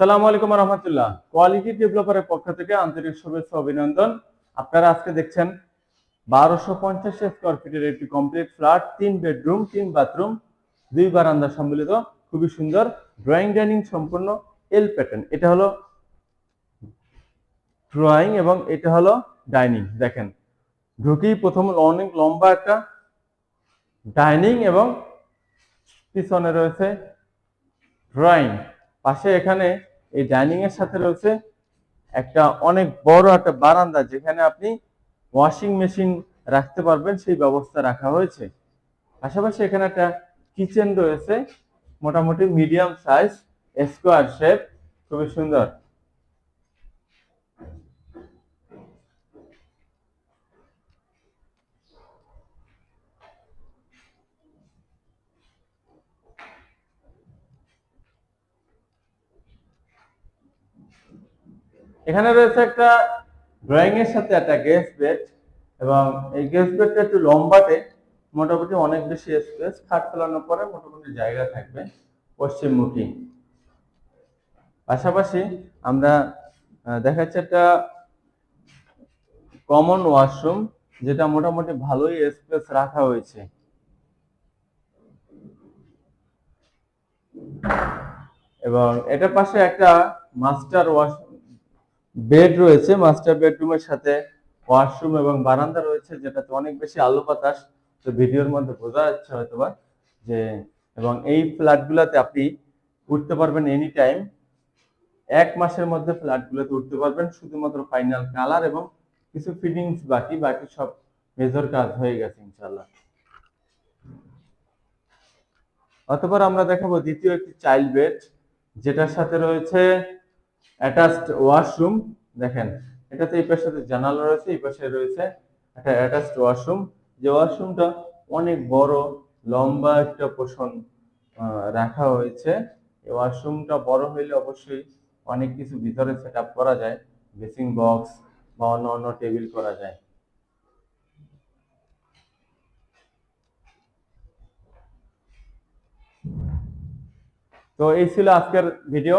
সালামু আলাইকুম রহমতুল্লাহ। কোয়ালিটি ডেভেলপারের পক্ষ থেকে আন্তরিক শুভেচ্ছা, অভিনন্দন। আপনারা আজকে দেখছেন বারোশো পঞ্চাশ স্কোয়ার ফিটের একটি কমপ্লিট ফ্ল্যাট তিন বেডরুম তিন বাথরুম দুই বারান্দা সম্মিলিত, খুবই সুন্দর ড্রয়িং ডাইনিং সম্পূর্ণ এল প্যাটার্ন এটা হলো ড্রয়িং এবং এটা হলো ডাইনিং দেখেন। ঢুকেই প্রথম অনেক লম্বা একটা ডাইনিং এবং পিছনে রয়েছে ড্রয়িং পাশে এখানে এই ডাইনিং এর সাথে রয়েছে একটা অনেক বড় একটা বারান্দা যেখানে আপনি ওয়াশিং মেশিন রাখতে পারবেন, সেই ব্যবস্থা রাখা হয়েছে। পাশাপাশি এখানে একটা কিচেন রয়েছে, মোটামুটি মিডিয়াম সাইজ স্কোয়ার শেপ খুবই সুন্দর। এখানে রয়েছে একটা ড্রয়িং এর সাথে একটা গেস্ট বেড এবং এই গেস্ট বেডটা একটু লম্বাতে মোটামুটি অনেক বেশি স্পেস খাট ফেলানোর পরে মোটামুটি জায়গা থাকবে পশ্চিমমুখী। পাশাপাশি আমরা দেখা যাচ্ছে একটা কমন ওয়াশরুম যেটা মোটামুটি ভালোই স্পেস রাখা হয়েছে। এবং এটার পাশে একটা মাস্টার ওয়াশ বেড রয়েছে মাস্টার বেডরুমের সাথে ওয়াশরুম এবং বারান্দা রয়েছে, যেটাতে অনেক বেশি আলো বাতাস। তো ভিডিওর মধ্যে বোঝা যাচ্ছে হয়তোবা যে, এবং এই ফ্ল্যাটগুলোতে আপনি উঠতে পারবেন এনি টাইম এক মাসের মধ্যে ফ্ল্যাটগুলোতে উঠতে পারবেন, শুধুমাত্র ফাইনাল কালার এবং কিছু ফিটিংস বাকি বাকি সব মেজর কাজ হয়ে গেছে ইনশাল্লাহ অতঃপর আমরা দেখাবো দ্বিতীয় একটি চাইল্ড বেড যেটার সাথে রয়েছে অ্যাটাচড ওয়াশরুম দেখেন, এটাতে এই পাশে জানালা রয়েছে, এই পাশে রয়েছে একটা অ্যাটাচড ওয়াশরুম যে ওয়াশরুমটা অনেক বড়, লম্বা একটা পোষণ রাখা হয়েছে। এই ওয়াশরুমটা বড় হইলে অবশ্যই অনেক কিছু ভিতরে সেট করা যায় বেসিং বক্স বা অন্য অন্য টেবিল করা যায়। তো এই ছিল আজকের ভিডিও